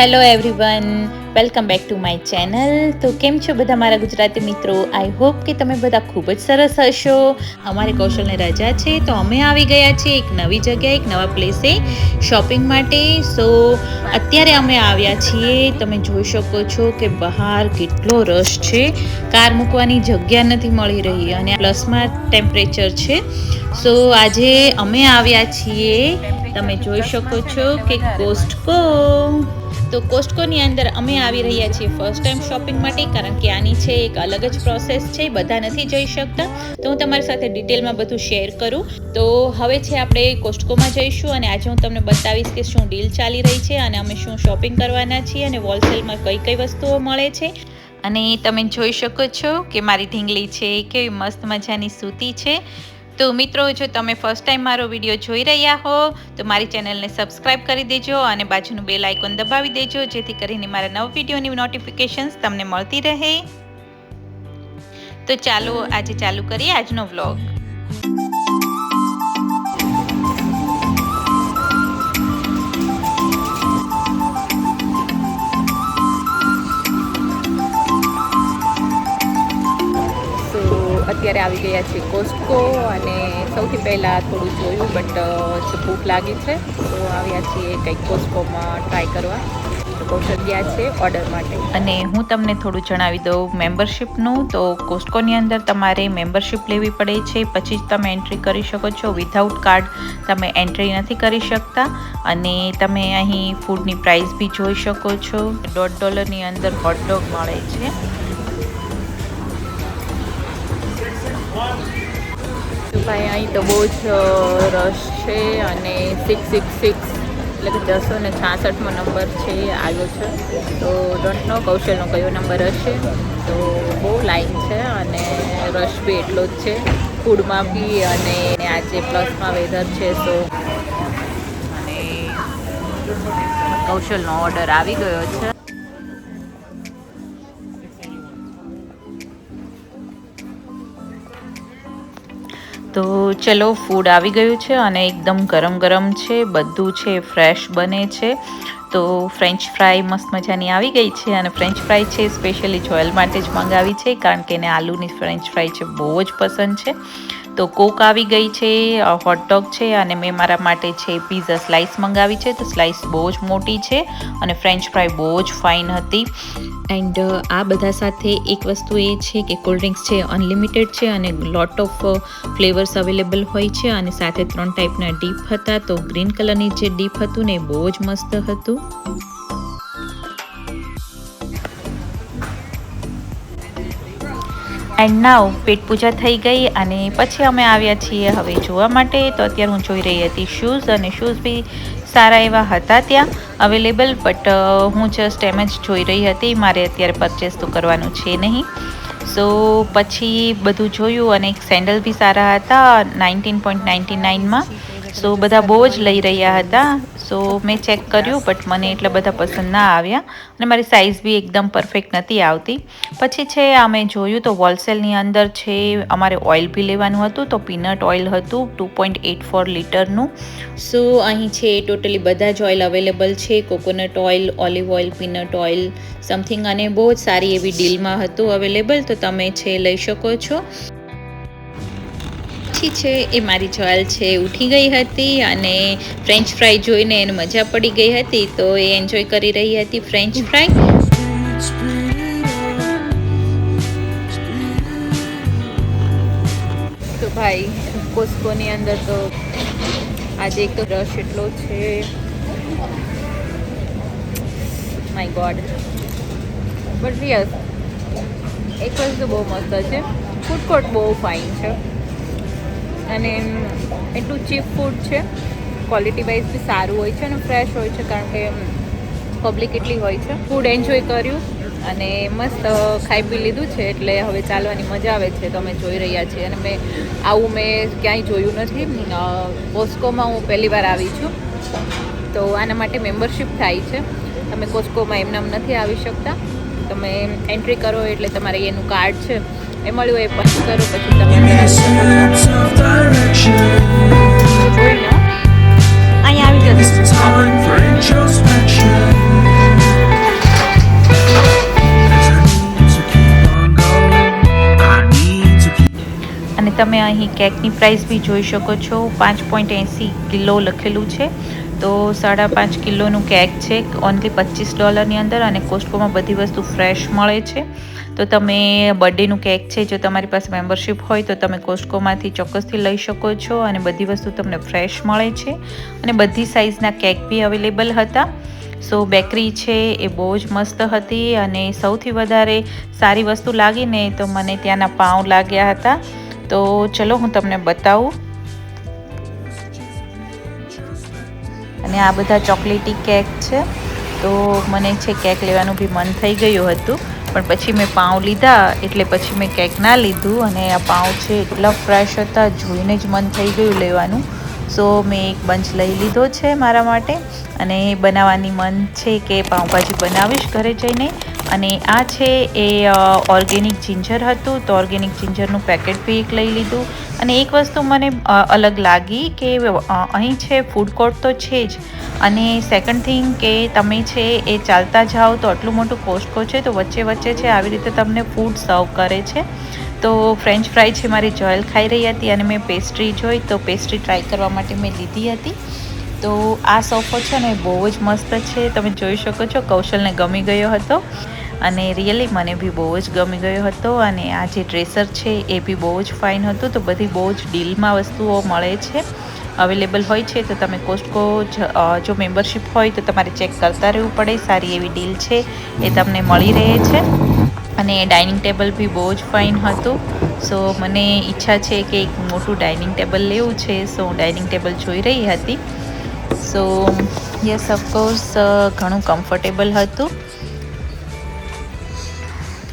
Hello everyone, welcome back to my channel. તો કેમ છો બધા મારા ગુજરાતી મિત્રો? આઈ હોપ કે તમે બધા ખૂબ જ સરસ હશો. અમારે કૌશલને રજા છે, તો અમે આવી ગયા છીએ એક નવી જગ્યાએ, એક નવા પ્લેસે શોપિંગ માટે. સો અત્યારે અમે આવ્યા છીએ. તમે જોઈ શકો છો કે બહાર કેટલો રશ છે. કાર મૂકવાની જગ્યા નથી મળી રહી અને પ્લસમાં ટેમ્પરેચર છે. સો આજે અમે આવ્યા છીએ. તમે જોઈ શકો છો કે કોસ્ટકો તો કોસ્ટકોની અંદર અમે આવી રહ્યા છીએ ફર્સ્ટ ટાઈમ શોપિંગ માટે, કારણ કે આની છે એક અલગ જ પ્રોસેસ છે, બધા નથી જઈ શકતા. તો હું તમારી સાથે ડિટેલમાં બધું શેર કરું. તો હવે છે આપણે કોસ્ટકોમાં જઈશું અને આજે હું તમને બતાવીશ કે શું ડીલ ચાલી રહી છે અને અમે શું શોપિંગ કરવાના છીએ અને હોલસેલમાં કઈ કઈ વસ્તુઓ મળે છે. અને તમે જોઈ શકો છો કે મારી ઢીંગલી છે, કેવી મસ્ત મજાની સૂતી છે. તો મિત્રો, જો તમે ફર્સ્ટ ટાઈમ મારો વીડિયો જોઈ રહ્યા હો, તો મારી ચેનલને સબસ્ક્રાઈબ કરી દેજો અને બાજુનું બેલ આઇકોન દબાવી દેજો, જેથી કરીને મારા નવા વિડીયોની નોટિફિકેશન્સ તમને મળતી રહે. તો ચાલો આજે ચાલુ કરીએ આજનો વ્લોગ અત્યારે આવી ગયા છે કોસ્ટકો અને સૌથી પહેલાં થોડું જોયું, બટ ભૂખ લાગી છે. તો આવ્યા છીએ કંઈક કોસ્ટકોમાં ટ્રાય કરવા. કૌશલ ગયા છે ઓર્ડર માટે. અને હું તમને થોડું જણાવી દઉં મેમ્બરશિપનું તો કોસ્ટકોની અંદર તમારે મેમ્બરશિપ લેવી પડે છે. પછી જ તમે એન્ટ્રી કરી શકો છો. વિધાઉટ કાર્ડ તમે એન્ટ્રી નથી કરી શકતા. અને તમે અહીં ફૂડની પ્રાઇસ બી જોઈ શકો છો. દોઢ ડોલરની અંદર હોટડોગ મળે છે. ભાઈ, અહીં તો બહુ જ રશ છે અને સિક્સ સિક્સ સિક્સ એટલે કે છસો ને છાસઠમો નંબર છે, આવ્યો છે. તો ડોન્ટ નો કૌશલનો કયો નંબર હશે. તો બહુ લાઈન છે અને રશ બી એટલો જ છે. ફૂડમાં બી અને આજે પ્લસમાં વેધર છે તો અને કૌશલનો ઓર્ડર આવી ગયો છે. તો ચલો ફૂડ આવી ગયું છે અને એકદમ ગરમ ગરમ છે, બધું છે ફ્રેશ બને છે. તો ફ્રેન્ચ ફ્રાય મસ્ત મજાની આવી ગઈ છે અને ફ્રેન્ચ ફ્રાય છે સ્પેશિયલી જોયલ માટે જ મંગાવી છે, કારણ કે એને આલુની ફ્રેન્ચ ફ્રાય છે બહુ જ પસંદ છે. તો કોક આવી ગઈ છે હોટડોગ છે અને મેં મારા માટે છે પીઝા સ્લાઇસ મંગાવી છે. તો સ્લાઇસ બહુ જ મોટી છે અને ફ્રેન્ચ ફ્રાય બહુ જ ફાઇન હતી. એન્ડ આ બધા સાથે એક વસ્તુ એ છે કે કોલ્ડ ડ્રિંક્સ છે અનલિમિટેડ છે અને લોટ ઓફ ફ્લેવર્સ અવેલેબલ હોય છે અને સાથે ત્રણ ટાઈપના ડીપ હતા. તો ગ્રીન કલરની જે ડીપ હતું ને એ બહુ જ મસ્ત હતું. એન્ડ નાવ પેટ પૂજા થઈ ગઈ અને પછી અમે આવ્યા છીએ હવે જોવા માટે. તો અત્યારે હું જોઈ રહી હતી શૂઝ અને શૂઝ બી સારા એવા હતા ત્યાં અવેલેબલ બટ હું જસ્ટ એમ જ જોઈ રહી હતી, મારે અત્યારે પરચેસ તો કરવાનું છે નહીં. સો પછી બધું જોયું અને એક સેન્ડલ બી સારા હતા નાઇન્ટીન પોઈન્ટ નાઇન્ટી નાઇનમાં સો બધા બહુ જ લઈ રહ્યા હતા. સો મેં ચેક કર્યું બટ મને એટલા બધા પસંદ ના આવ્યા. અને મારી સાઇઝ બી એકદમ પરફેક્ટ નથી આવતી. પછી છે અમે જોયું તો હોલસેલની અંદર છે, અમારે ઓઇલ બી લેવાનું હતું, તો પીનટ ઓઇલ હતું ટુ પોઈન્ટ એટ ફોર લીટરનું. સો અહીં છે ટોટલી બધા જ ઓઇલ અવેલેબલ છે coconut oil olive oil peanut oil something અને બહુ જ સારી એવી ડીલમાં હતું અવેલેબલ તો તમે છે, લઈ શકો છો. પછી છે, એ મારી જોયલ છે ઉઠી ગઈ હતી અને ફ્રેન્ચ ફ્રાય જોઈને એને મજા પડી ગઈ હતી, તો એ એન્જોય કરી રહી હતી ફ્રેન્ચ ફ્રાય તો ભાઈ કોસ્કોની અંદર તો આજે એક તો રશ એટલો છે. માય ગોડ બટ યસ એક વસ્તુ બહુ મસ્ત છે. ફૂડ કોર્ટ બહુ ફાઇન છે. અને એટલું ચીપ ફૂડ છે. ક્વોલિટી વાઇઝ બી સારું હોય છે અને ફ્રેશ હોય છે કારણ કે પબ્લિક એટલી હોય છે. ફૂડ એન્જોય કર્યું અને મસ્ત ખાઈ પી લીધું છે એટલે હવે ચાલવાની મજા આવે છે. તો અમે જોઈ રહ્યા છીએ અને મેં આવું મેં ક્યાંય જોયું નથી. કોસ્કોમાં હું પહેલી વાર આવી છું. તો આના માટે મેમ્બરશિપ થાય છે. તમે કોસ્કોમાં એમનામ નથી આવી શકતા. તમે એન્ટ્રી કરો એટલે તમારે એનું કાર્ડ છે, એ મળ્યું, એ પંચ કરો, પછી તમે અહીંયા આવી જશે અને તમે અહીં કેકની પ્રાઇસ બી જોઈ શકો છો, પાંચ પોઈન્ટ એંસી કિલો લખેલું છે. તો સાડા પાંચ કિલોનું કેક છે ઓનલી પચીસ ડોલરની અંદર અને કોસ્ટકોમાં બધી વસ્તુ ફ્રેશ મળે છે. તો તમે બર્થડેનું કેક છે, જો તમારી પાસે મેમ્બરશિપ હોય, તો તમે કોસ્ટકોમાંથી ચોક્કસથી લઈ શકો છો અને બધી વસ્તુ તમને ફ્રેશ મળે છે. અને બધી સાઇઝના કેક બી અવેલેબલ હતા. સો બેકરી છે, એ બહુ જ મસ્ત હતી અને સૌથી વધારે સારી વસ્તુ લાગીને તો મને ત્યાંના પાઉં લાગ્યા હતા. તો ચલો હું તમને બતાવું. અને આ બધા ચોકલેટી કેક છે. તો મને છે કેક લેવાનું બી મન થઈ ગયું હતું. પણ પછી મેં પાઉં લીધા, એટલે પછી મેં કેક ના લીધું અને આ પાઉં છે એટલા ફ્રેશ હતા, જોઈને જ મન થઈ ગયું લેવાનું. સો મેં એક બંચ લઈ લીધો છે મારા માટે અને બનાવવાની મન છે કે પાઉંભાજી બનાવીશ ઘરે જઈને. અને આ છે એ ઓર્ગેનિક જિંજર હતું, તો ઓર્ગેનિક જિંજરનું પેકેટ બી એક લઈ લીધું. અને એક વસ્તુ મને અલગ લાગી કે અહીં છે ફૂડ કોર્ટ તો છે જ. અને સેકન્ડ થિંગ કે તમે છે એ ચાલતા જાઓ તો આટલું મોટું કોસ્ટકો છે, તો વચ્ચે વચ્ચે છે આવી રીતે તમને ફૂડ સર્વ કરે છે. તો ફ્રેન્ચ ફ્રાય છે મારી જોયલ ખાઈ રહી હતી અને મેં પેસ્ટ્રી જોઈ, તો પેસ્ટ્રી ટ્રાય કરવા માટે મેં લીધી હતી. તો આ સોફો છે ને બહુ જ મસ્ત છે, તમે જોઈ શકો છો, કૌશલને ગમી ગયો હતો. અને રિયલી મને બી બહુ જ ગમી ગયો હતો અને આ જે ડ્રેસર છે એ બી બહુ જ ફાઇન હતું. તો બધી બહુ જ ડીલમાં વસ્તુઓ મળે છે. અવેલેબલ હોય છે તો તમે કોસ્ટકો જો મેમ્બરશિપ હોય તો તમારે ચેક કરતા રહેવું પડે. સારી એવી ડીલ છે એ તમને મળી રહે છે. અને ડાઇનિંગ ટેબલ બી બહુ જ ફાઇન હતું. સો મને ઈચ્છા છે કે એક મોટું ડાઇનિંગ ટેબલ લેવું છે. સો હું ડાઇનિંગ ટેબલ જોઈ રહી હતી. સો યસ ઓફકોર્સ ઘણું કમ્ફર્ટેબલ હતું.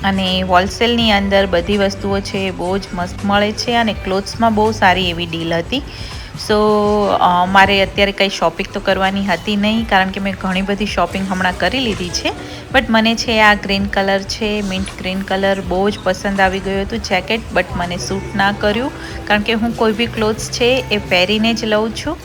અને હોલસેલની અંદર બધી વસ્તુઓ છે બહુ જ મસ્ત મળે છે અને ક્લોથ્સમાં બહુ સારી એવી ડીલ હતી. સો મારે અત્યારે કંઈ શોપિંગ તો કરવાની હતી નહીં, કારણ કે મેં ઘણી બધી શોપિંગ હમણાં કરી લીધી છે. બટ મને છે આ ગ્રીન કલર છે મિન્ટ ગ્રીન કલર બહુ જ પસંદ આવી ગયું હતું જેકેટ બટ મને સૂટ ના કર્યું. કારણ કે હું કોઈ બી ક્લોથ્સ છે એ પહેરીને જ લઉં છું.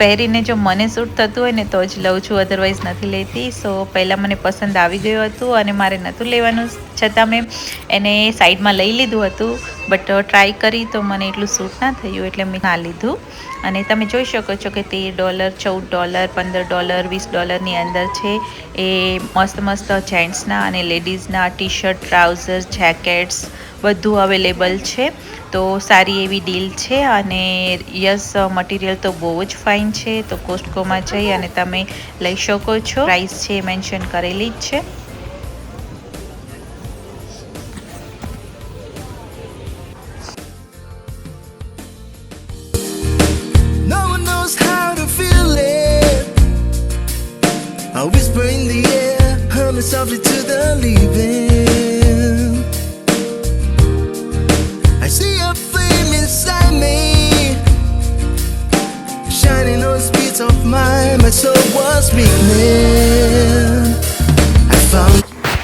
પહેરીને જો મને સૂટ થતું હોય ને તો જ લઉં છું અધરવાઇઝ નથી લેતી. સો પહેલાં મને પસંદ આવી ગયું હતું અને મારે નહોતું લેવાનું. છતાં મેં એને સાઈડમાં લઈ લીધું હતું. બટ ટ્રાય કરી તો મને એટલું સૂટ ના થયું એટલે મેં ના લીધું. અને તમે જોઈ શકો છો કે તેર ડોલર ચૌદ ડોલર પંદર ડોલર વીસ ડોલરની અંદર છે. એ મસ્ત મસ્ત જેન્ટ્સના અને લેડીઝના ટી શર્ટ ટ્રાઉઝર જેકેટ્સ બધું અવેલેબલ છે. તો સારી એવી ડીલ છે અને યસ મટીરિયલ તો બહુ જ ફાઇન છે. તો કોસ્ટકોમાં જઈ અને તમે લઈ શકો છો. પ્રાઇસ છે મેન્શન કરેલી જ છે.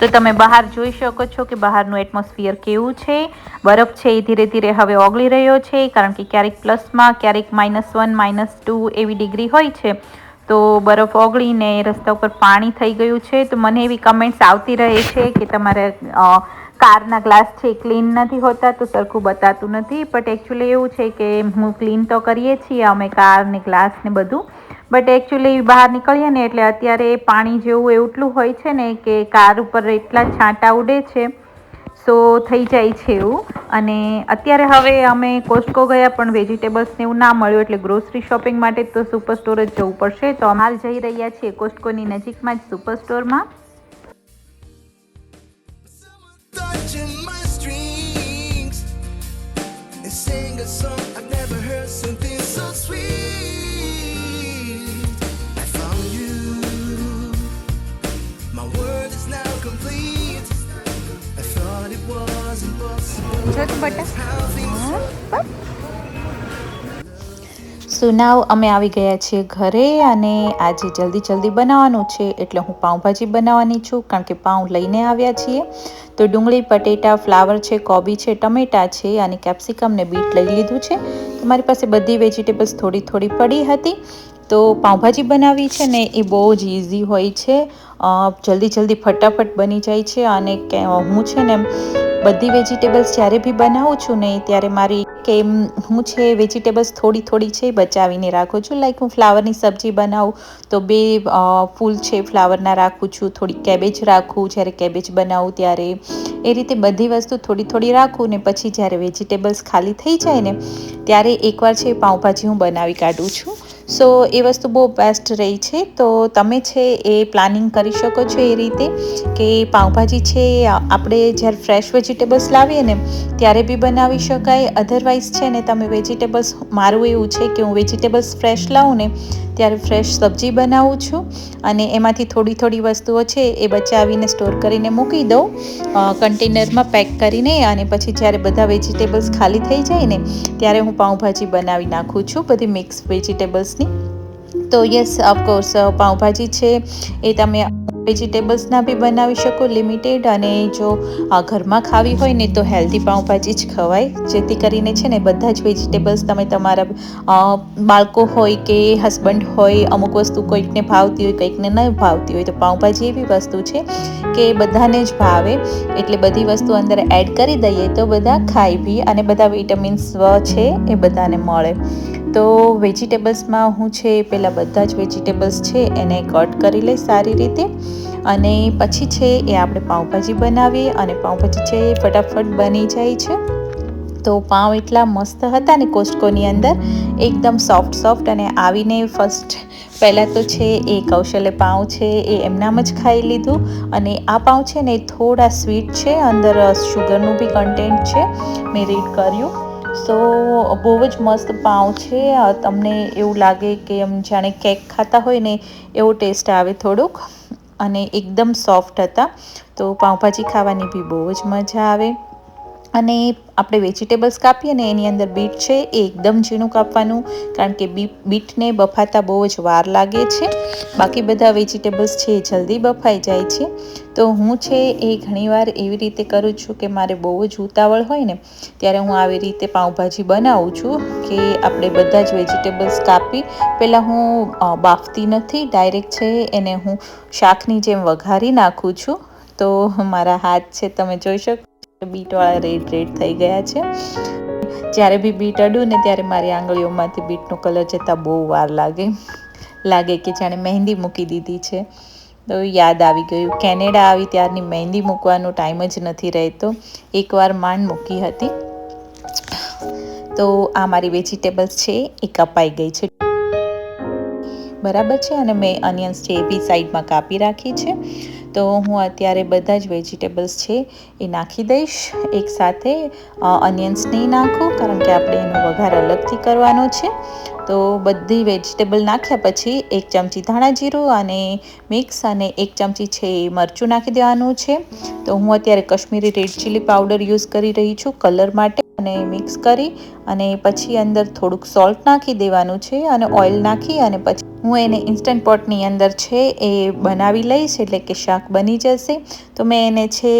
તમે બહાર જોઈ શકો છો કે બહારનું એટમોસ્ફિયર કેવું છે. બરફ છે એ ધીરે ધીરે હવે ઓગળી રહ્યો છે, કારણ કે ક્યારેક પ્લસમાં, ક્યારેક માઇનસ વન માઇનસ ટુ એવી ડિગ્રી હોય છે. તો બરફ ઓગળીને રસ્તા ઉપર પાણી થઈ ગયું છે. તો મને એવી કમેન્ટ્સ આવતી રહે છે કે તમારે કારના ગ્લાસ છે ક્લીન નથી હોતા તો સરખું બતાતું નથી. બટ એકચ્યુઅલી એવું છે કે હું ક્લીન તો કરીએ છીએ, અમે કારને ગ્લાસને બધું. બટ એકચ્યુઅલી બહાર નીકળીએ ને એટલે અત્યારે પાણી જેવું એટલું હોય છે ને કે કાર ઉપર એટલા છાંટા ઉડે છે. સો થઈ જાય છે એવું. અને અત્યારે હવે અમે કોસ્ટકો ગયા પણ વેજીટેબલ્સને એવું ના મળ્યું એટલે ગ્રોસરી શોપિંગ માટે તો સુપર સ્ટોર જ જવું પડશે. તો અમારે જઈ રહ્યા છીએ કોસ્ટકોની નજીકમાં જ સુપર સ્ટોરમાં touching my strings and sing a song I've never heard, something so sweet. I found you, my world is now complete. I thought it was impossible. How things સો નાવ અમે આવી ગયા છીએ ઘરે અને આજે જલ્દી જલ્દી બનાવવાનું છે. એટલે હું પાઉંભાજી બનાવવાની છું, કારણ કે પાઉં લઈને આવ્યા છીએ. તો ડુંગળી, પટેટા, ફ્લાવર છે, કોબી છે, ટમેટા છે અને કેપ્સિકમ ને બીટ લઈ લીધું છે. મારી પાસે બધી વેજીટેબલ્સ થોડી થોડી પડી હતી. તો પાઉંભાજી બનાવવી છે ને એ બહુ જ ઇઝી હોય છે. જલ્દી જલ્દી ફટાફટ બની જાય છે અને હું છે ને બધી વેજીટેબલ્સ જ્યારે બી બનાવું છું ને ત્યારે મારી કે હું છે વેજીટેબલ્સ થોડી થોડી છે બચાવીને રાખું છું. લાઈક હું ફ્લાવરની સબ્જી બનાવું તો બે ફૂલ છે ફ્લાવરના રાખું છું. થોડી કેબેજ રાખું જ્યારે કેબેજ બનાવું ત્યારે એ રીતે બધી વસ્તુ થોડી થોડી રાખું ને પછી જ્યારે વેજીટેબલ્સ ખાલી થઈ જાય ને ત્યારે એકવાર છે પાઉંભાજી હું બનાવી કાઢું છું. સો એ વસ્તુ બહુ બેસ્ટ રહી છે. તો તમે છે એ પ્લાનિંગ કરી શકો છો એ રીતે કે પાઉંભાજી છે આપણે જ્યારે ફ્રેશ વેજીટેબલ્સ લાવીએ ને, ત્યારે બી બનાવી શકાય. અધરવાઇઝ છે ને તમે વેજીટેબલ્સ મારું એવું છે કે હું વેજીટેબલ્સ ફ્રેશ લાવું ને ત્યારે ફ્રેશ સબ્જી બનાવું છું અને એમાંથી થોડી થોડી વસ્તુઓ છે એ બચાવીને સ્ટોર કરીને મૂકી દઉં. કન્ટેનરમાં પેક કરીને અને પછી જ્યારે બધા વેજીટેબલ્સ ખાલી થઈ જાય ને, ત્યારે હું પાઉંભાજી બનાવી નાખું છું, બધી મિક્સ વેજીટેબલ્સની તો યસ ઓફકોર્સ પાઉંભાજી છે, એ તમે વેજીટેબલ્સના બી બનાવી શકો લિમિટેડ અને જો ઘરમાં ખાવી હોય ને તો હેલ્ધી પાઉંભાજી જ ખવાય. જેથી કરીને છે ને બધા જ વેજીટેબલ્સ તમે તમારા બાળકો હોય કે હસબન્ડ હોય, અમુક વસ્તુ કોઈકને ભાવતી હોય, કોઈકને ન ભાવતી હોય, તો પાઉંભાજી એવી વસ્તુ છે કે બધાને જ ભાવે. એટલે બધી વસ્તુ અંદર એડ કરી દઈએ તો બધા ખાઈ બી અને બધા વિટામિન્સ છે એ બધાને મળે. તો વેજીટેબલ્સમાં હું છે પહેલાં બધા જ વેજીટેબલ્સ છે એને કટ કરી લઈ સારી રીતે. અને પછી છે એ આપણે પાઉંભાજી બનાવીએ અને પાઉંભાજી છે એ ફટાફટ બની જાય છે. તો પાઉં એટલા મસ્ત હતા ને કોસ્ટકોની અંદર, એકદમ સોફ્ટ સોફ્ટ અને આવીને ફર્સ્ટ પહેલાં તો છે એ કૌશલ્ય પાઉં છે એ એમનામ જ ખાઈ લીધું. અને આ પાઉં છે ને થોડા સ્વીટ છે, અંદર શુગરનું બી કન્ટેન્ટ છે, મેં રીડ કર્યું. સો બહુ જ મસ્ત પાઉં છે. તમને એવું લાગે કે એમ જાણે કેક ખાતા હોય ને એવો ટેસ્ટ આવે થોડુંક. અને એકદમ સોફ્ટ હતા. તો પાઉંભાજી ખાવાની બી બહુ જ મજા આવે. અને આપણે વેજીટેબલ્સ કાપીએ ને એની અંદર બીટ છે એ એકદમ ઝીણું કાપવાનું, કારણ કે બીટને બફાતા બહુ જ વાર લાગે છે. બાકી બધા વેજીટેબલ્સ છે એ જલ્દી બફાઈ જાય છે. તો હું છે એ ઘણીવાર એવી રીતે કરું છું કે મારે બહુ જ ઉતાવળ હોય ને, ત્યારે હું આવી રીતે પાઉંભાજી બનાવું છું કે આપણે બધા જ વેજીટેબલ્સ કાપી. પહેલાં હું બાફતી નથી, ડાયરેક્ટ છે એને હું શાકની જેમ વઘારી નાખું છું. તો મારા હાથ છે, તમે જોઈ શકો બીટવાળા રેડ રેડ થઈ ગયા છે. જ્યારે બી બીટ અડું ને ત્યારે મારી આંગળીઓમાંથી બીટનો કલર જતાં બહુ વાર લાગે. લાગે કે જાણે મહેંદી મૂકી દીધી છે. તો યાદ આવી ગયું. કેનેડા આવી ત્યારની મહેંદી મૂકવાનો ટાઈમ જ નથી રહેતો. એકવાર માંડ મૂકી હતી. તો આ મારી વેજીટેબલ્સ છે, એ કપાઈ ગઈ છે. બરાબર છે? અને મેં અનિયન્સ છે એ બી સાઈડમાં કાપી રાખી છે. તો હું અત્યારે બધા જ વેજીટેબલ્સ છે એ નાખી દઈશ. એકસાથે અનિયન્સ નહીં નાખું, કારણ કે આપણે એનો વઘાર અલગથી કરવાનો છે. તો બધી વેજીટેબલ નાખ્યા પછી એક ચમચી ધાણા જીરું અને મિક્સ અને એક ચમચી છે એ મરચું નાખી દેવાનું છે. તો હું અત્યારે Kashmiri red chilli powder use કરી રહી છું કલર માટે. અને મિક્સ કરી અને પછી અંદર થોડુંક સોલ્ટ નાખી દેવાનું છે અને ઓઇલ નાખી અને પછી હું એને ઇન્સ્ટન્ટ પોટની અંદર છે એ બનાવી લઈશ એટલે કે શાક બની જશે. તો મેં એને છે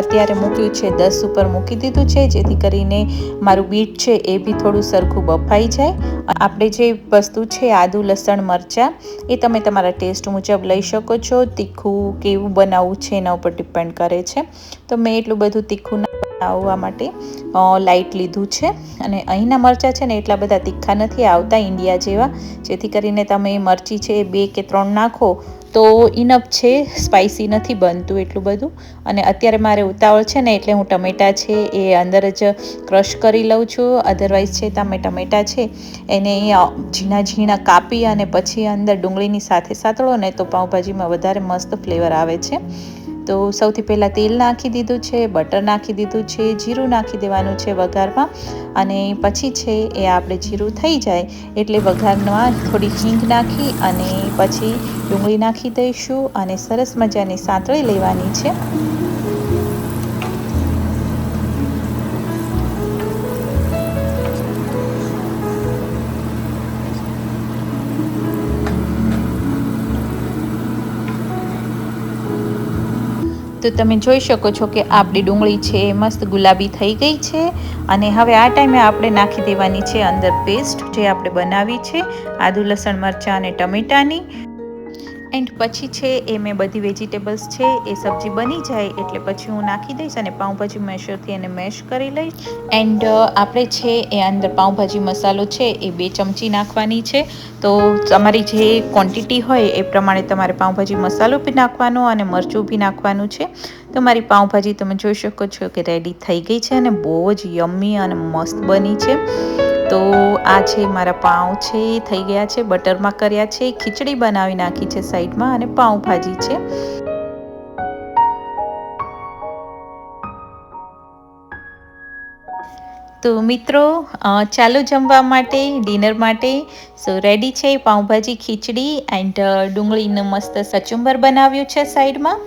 અત્યારે મૂક્યું છે, દસ ઉપર મૂકી દીધું છે, જેથી કરીને મારું બીટ છે એ બી થોડું સરખું બફાઈ જાય. આપણે જે વસ્તુ છે, આદુ, લસણ, મરચાં, એ તમે તમારા ટેસ્ટ મુજબ લઈ શકો છો. તીખું કેવું બનાવવું છે એના ઉપર ડિપેન્ડ કરે છે. તો મેં એટલું બધું તીખું બનાવવા માટે લાઇટ લીધું છે. અને અહીંના મરચાં છે ને એટલા બધા તીખા નથી, આવતા ઇન્ડિયા જેવા. જેથી કરીને તમે મરચી છે એ બે કે ત્રણ નાખો, તો ઇનફ છે સ્પાઇસી નથી બનતું એટલું બધું. અને અત્યારે મારે ઉતાવળ છે ને એટલે હું ટમેટાં છે એ અંદર જ ક્રશ કરી લઉં છું. અધરવાઇઝ છે તમે ટમેટાં છે, એને ઝીણા ઝીણા કાપી અને પછી અંદર ડુંગળીની સાથે સાતળો ને તો પાઉંભાજીમાં વધારે મસ્ત ફ્લેવર આવે છે. તો સૌથી પહેલાં તેલ નાખી દીધું છે બટર નાખી દીધું છે, જીરું નાખી દેવાનું છે વઘારમાં અને પછી છે એ આપણે જીરું થઈ જાય એટલે વઘારમાં થોડી હિંગ નાખી અને પછી ડુંગળી નાખી દઈશું અને સરસ મજાની સાંતળી લેવાની છે. તો તમે જોઈ શકો છો કે આપણી ડુંગળી છે એ મસ્ત ગુલાબી થઈ ગઈ છે અને હવે આ ટાઈમે આપણે નાખી દેવાની છે અંદર પેસ્ટ જે આપણે બનાવી છે, આદુ, લસણ, મરચાં અને ટમેટાની. એન્ડ પછી છે એ મેં બધી વેજીટેબલ્સ છે એ સબ્જી બની જાય એટલે પછી હું નાખી દઈશ અને પાઉંભાજી મેશરથી એને મેશ કરી લઈશ. એન્ડ આપણે છે એ અંદર પાઉંભાજી મસાલો છે એ બે ચમચી નાખવાની છે. તો તમારી જે ક્વોન્ટિટી હોય એ પ્રમાણે તમારે પાઉંભાજી મસાલો બી નાખવાનો અને મરચું બી નાખવાનું છે. તો મારી પાઉંભાજી તમે જોઈ શકો છો કે રેડી થઈ ગઈ છે અને બહુ જ યમ્મી અને મસ્ત બની છે. તો આ છે મારા પાઉં છે, એ થઈ ગયા છે, બટરમાં કર્યા છે, ખીચડી બનાવી નાખી છે સાઈડમાં અને પાઉંભાજી છે. તો મિત્રો ચાલો જમવા માટે, ડિનર માટે. સો રેડી છે પાઉંભાજી ખીચડી, એન્ડ ડુંગળીનું મસ્ત સચુંબર બનાવ્યું છે સાઈડમાં.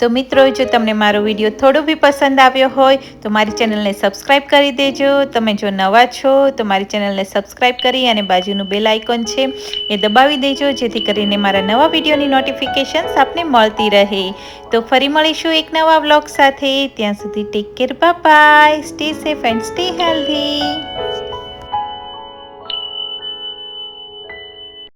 તો મિત્રો, જો તમને મારો વીડિયો થોડો બી પસંદ આવ્યો હોય, તો મારી ચેનલને સબસ્ક્રાઈબ કરી દેજો. તમે જો નવા છો, તો મારી ચેનલને સબસ્ક્રાઈબ કરી અને બાજુનું બેલ આઇકોન છે, એ દબાવી દેજો, જેથી કરીને મારા નવા વિડીયોની નોટિફિકેશન્સ આપને મળતી રહે. તો ફરી મળીશું એક નવા વ્લોગ સાથે. ત્યાં સુધી take care bye stay safe and stay healthy